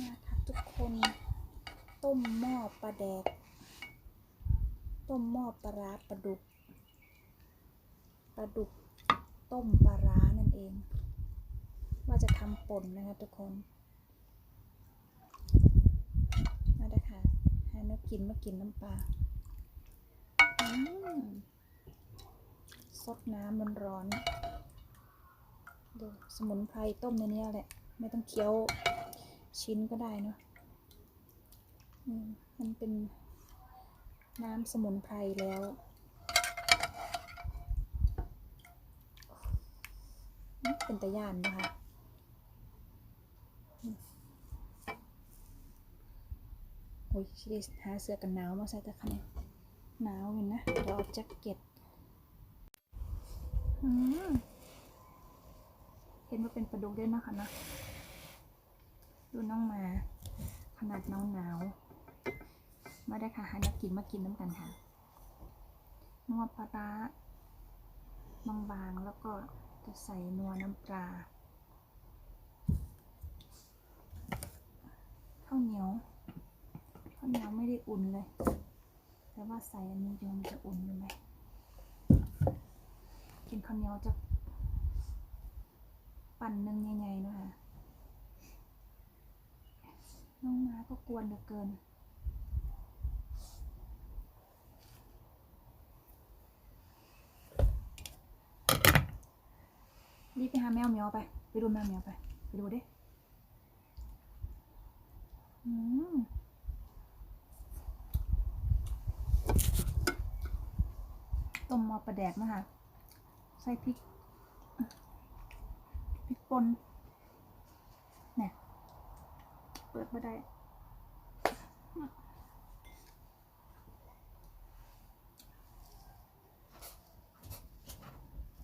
มาครับทุกคน ต้มหม้อปลาแดก ต้มหม้อปลาร้าปลาดุกปลาดุกต้มปลาร้านั่นเอง ว่าจะทำป่นนะคะทุกคนมาเด้ค่ะใหาแน้กินมากินน้ำปลาซดน้ำร้อนดูสมุนไพรต้มในนี้แหละ ไม่ต้องเคี้ยว ชิ้นก็ได้เนาะมันเป็นน้ำสมุนไพรแล้ว เป็นตะย่านนะคะโอ้ยชิลิสหาเสื้อกันหนาวมาใส่ตะคะเนี่ยหนาวอยู่นะเดี๋ยวเอาแจ็คเก็ตเห็นว่าเป็นปลาดุกด้วยนะคะนะ ดูน้องมา ขนาดหนาวหนาวมาได้ค่ะหานักกินมากินน้ำกันค่ะนัวปลาร้าบางๆแล้วก็จะใส่นัวน้ำปลาข้าวเหนียวข้าวเหนียวไม่ได้อุ่นเลย แต่ว่าใส่อันนี้เดี๋ยมจะอุ่นอยู่ไหมกินข้าวเหนียวจะปั่นนึ่งใหญ่ๆนะคะ น้องม้าก็กวนเหลือเกิน รีบไปหาแมวเหมียวไป ไปดูแมวเหมียวไป ไปดูดิอืมต้มมอปลาแดกนะคะ ใส่พริก พริกป่นเนี่ย มาได้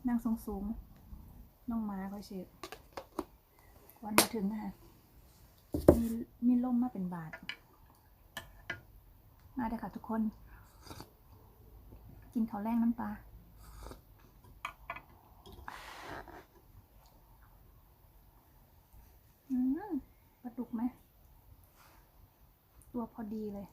นั่งสูงสูงๆน้องม้าก็เชฟวันมาถึงค่ะ มีมีล่มมาเป็นบาท มาเด้ค่ะทุกคน กินข้าวแรงน้ำปลาอืมปลาดุกไหม ตัวพอดีเลย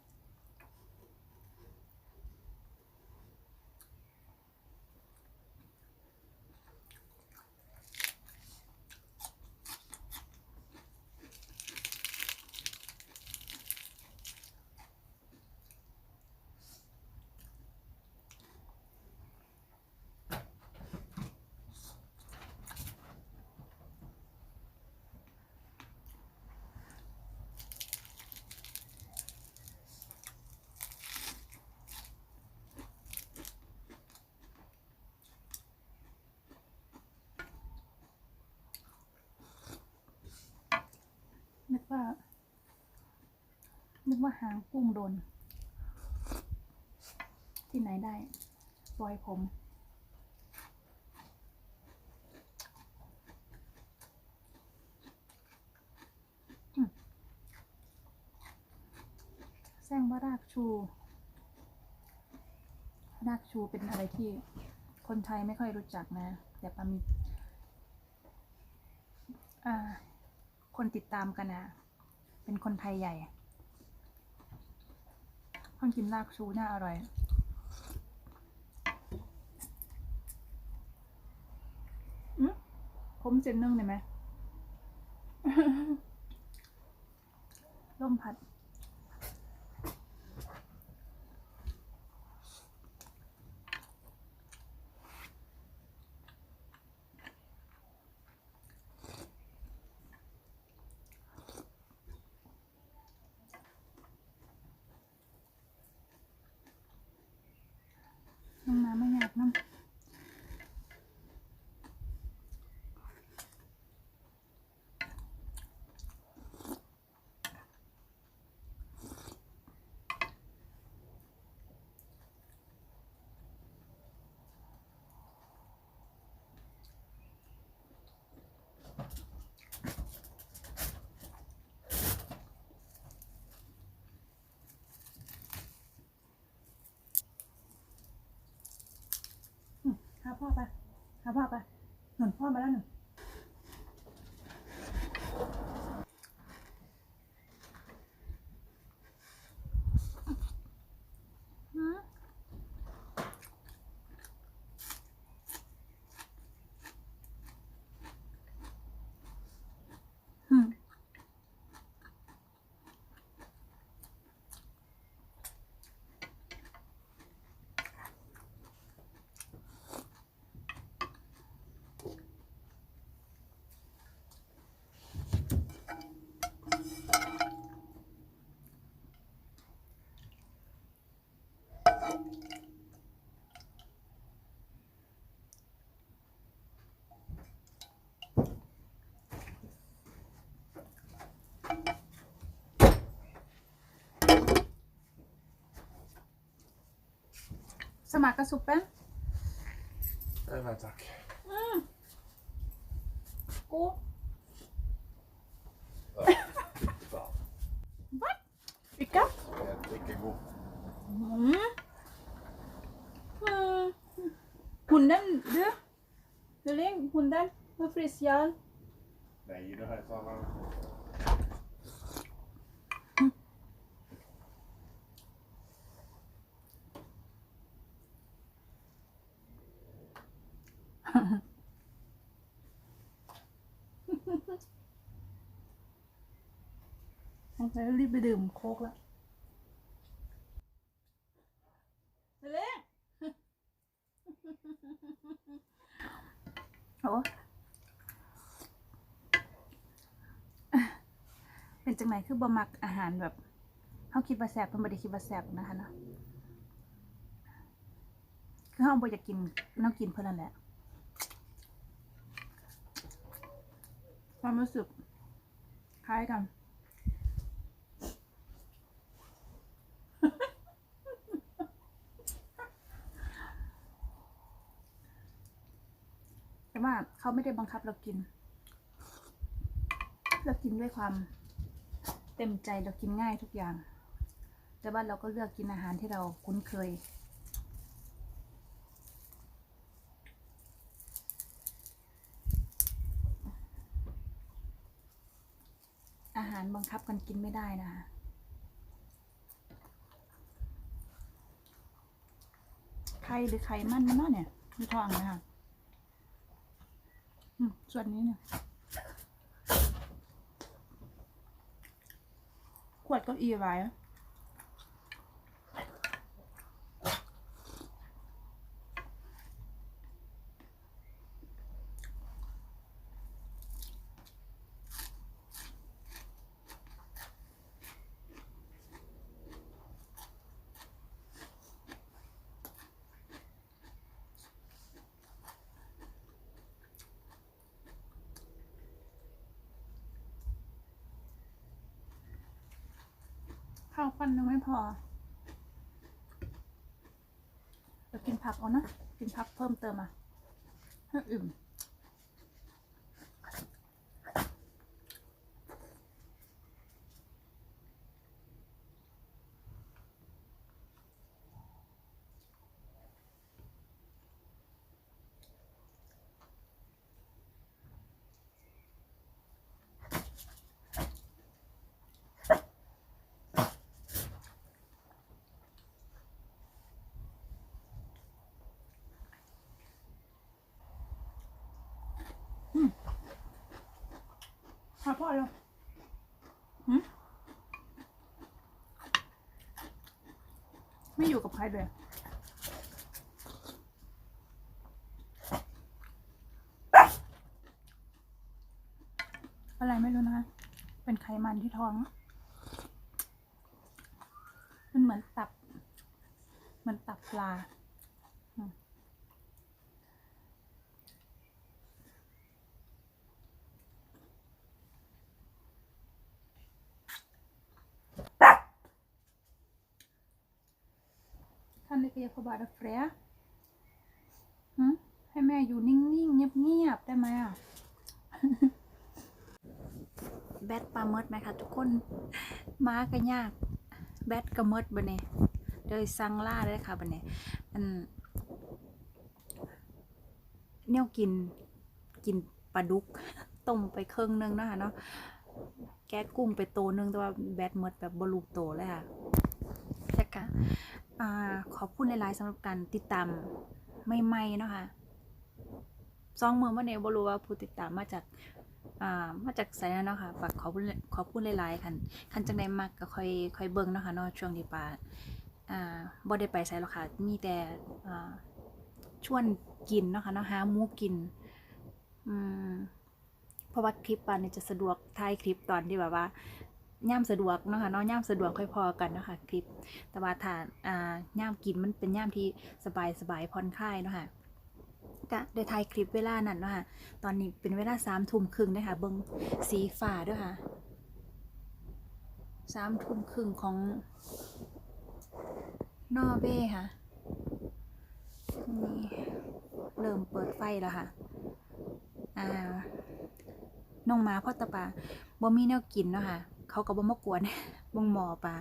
ว่า นึกว่าหางกุ้งโดน ที่ไหนได้ปล่อยผมแซงว่ารากชู รากชูเป็นอะไรที่คนไทยไม่ค่อยรู้จักนะ แต่ปามีคนติดตามกันนะ เป็นคนไทยใหญ่ห้องกินลากชูน่าอร่อยอืมผมเจนนึ่งได้ไหมพัด น้องน้ำไม่อยากน้ำหา พ่อไปหาพ่อไปหนุนพ่อมาแล้วหนุน Smaka suppen? Nej tack. Mm. God. Va? Vilka? Jättegod. Mm. Mm. Hunden, du? Du Ling, แล้วรีบไปดื่มโค้กแล้วเล่โอ้เป็นจังไหนคือบะมักอาหารแบบเขาคิดว่าแสบเพิ่นบ่ได้คิดว่าแสบนะคะเนาะคือเขาบ่อยากกินน้องกินเพิ่นนั่นแหละความรู้สึกคล้ายกัน ว่าเขาไม่ได้บังคับเรากิน เรากินด้วยความเต็มใจเรากินง่ายทุกอย่าง แต่ว่าเราก็เลือกกินอาหารที่เราคุ้นเคย อาหารบังคับกันกินไม่ได้นะคะไข่หรือไข่มันมันเนาะเนี่ยมีทองนะคะ ส่วนนี้เนี่ยขวดก็อีไว้ อะข้าวปั้นยังไม่พอเดี๋ยวกินผักเอานะ กินผักเพิ่มเติมอะให้อิ่ม พอพอแล้วหืมไม่อยู่กับใครเลยอะไรไม่รู้นะ เป็นไขมันที่ท้อง มันเหมือนตับ เหมือนตับปลา Kan det inte få vara fred? หืมให้แม่อยู่นิ่งๆ เงียบๆ ได้ไหมอะ แบตปลาเมิดไหมคะทุกคน มาก็ยาก แบตก็เมิดบะเนี่ยโดยสังล่าเลยค่ะบะเนี่ยอันเนี่ยกินกินปลาดุกต้มไปครึ่งหนึงนะคะเนาะแก๊กุ้งไปโตนึงแต่ว่าแบตเมิดแบบบลูโตเลยค่ะใช่ค่ะ อ่าขอบคุณหลาย ๆสำหรับการติดตามใหม่ๆเนาะค่ะซองเมืองว่าเนี่ยบรู้ว่าผู้ติดตามมาจากอ่ามาจากไสนั่นเนาะค่ะฝากขอบคุณขอบคุณหลายๆคันคันจังไดมักก็ค่อยค่อยเบิ่งเนาะค่ะเนาะช่วงที่ปาอ่าบ่ได้ไปไสหรอกค่ะมีแต่อ่าชวนกินเนาะค่ะเนาะหาหมูกินอืมเพราะว่าคลิปปานนี่จะสะดวกถ่ายคลิปตอนที่แบบว่า ย่ามสะดวกเนาะค่ะเนาะย่ามสะดวกค่อยพอกันเนาะค่ะคลิป แต่ว่าถ้าอ่าย่ามกินมันเป็นย่ามที่สบายสบายผ่อนคลายเนาะค่ะก็ได้ถ่ายคลิปเวลานั้นเนาะค่ะตอนนี้เป็นเวลาสามทุ่มครึ่งนะคะเบิงสีฟ้าด้วยค่ะสามทุ่มครึ่งของนอเวย์ค่ะนี่เริ่มเปิดไฟแล้วค่ะ อ่าน้องหมาพ่อตาปาบ่มีแนวกินเนาะค่ะ เขาก็บ่มากวนบ่งหมอปลา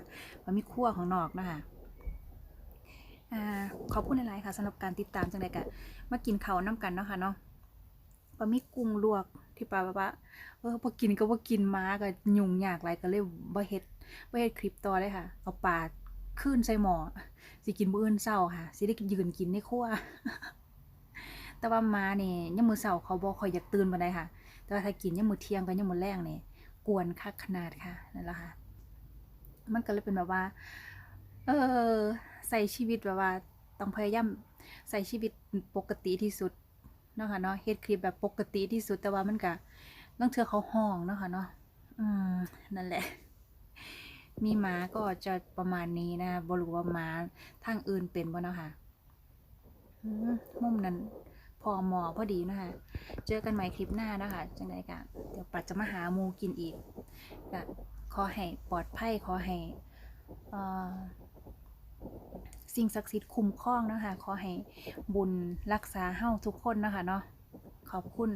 บ่มีครัวของนอกนะคะอ่าขอบคุณหลายๆค่ะสำหรับการติดตามจังไดก็มากินเขาวนํกันเนาะค่ะเนาะปลามีกุ้งลวกที่ปลาแบบว่าเออบ่กินก็บ่กินหมาก็ยุ่งยากหลายก็เลยบ่เฮ็ดบ่เฮ็ดคลิปต่อเลยค่ะเอาปลาขึ้นใส่หม้อสิกินมื้ออื่นเช้าค่ะสิได้ยืนกินในครัวแต่ว่าหมาเนี่ยยามมื้อเช้าเขาบ่ค่อยอยากตื่นปานใดค่ะ แต่ว่าถ้ากินยามมื้อเที่ยงกับยามมื้อแลงนี่ย กวนคักขนาดค่ะนั่นแหละค่ะ มันก็เลยเป็นแบบว่า เออใส่ชีวิตแบบว่าต้องพยายามใส่ชีวิตปกติที่สุดเนาะค่ะเนาะเฮ็ดคลิปแบบปกติที่สุดแต่ว่ามันก็ต้องเทื่อเขาห้องเนาะค่ะเนาะอืมนั่นแหละ มีหมาก็จะประมาณนี้นะบรูว่าหมาทางอื่นเป็นบ่เนาะค่ะมุมนั้น พอมอพอดีนะคะ เจอกันใหม่คลิปหน้านะคะ จังไดกะเดี๋ยวปัดจะมาหาหมูกินอีกกะขอให้ปลอดภัยขอให้เอ่อสิ่งศักดิ์สิทธิ์คุ้มครองนะคะ ขอให้บุญรักษาเฮ้าทุกคนนะคะเนาะ ขอบคุณ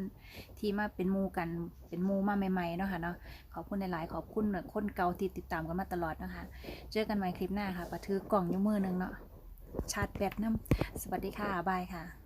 ที่มาเป็นหมูกัน เป็นหมูมาใหม่ๆเนาะค่ะเนาะ ขอบคุณหลายๆ ขอบคุณคนเก่าที่ติดตามกันมาตลอดนะคะ เจอกันใหม่คลิปหน้าค่ะปะถือกล่องอยกมือหนึงเนาะ ชาร์จแบตน้ำสวัสดีค่ะ บายค่ะ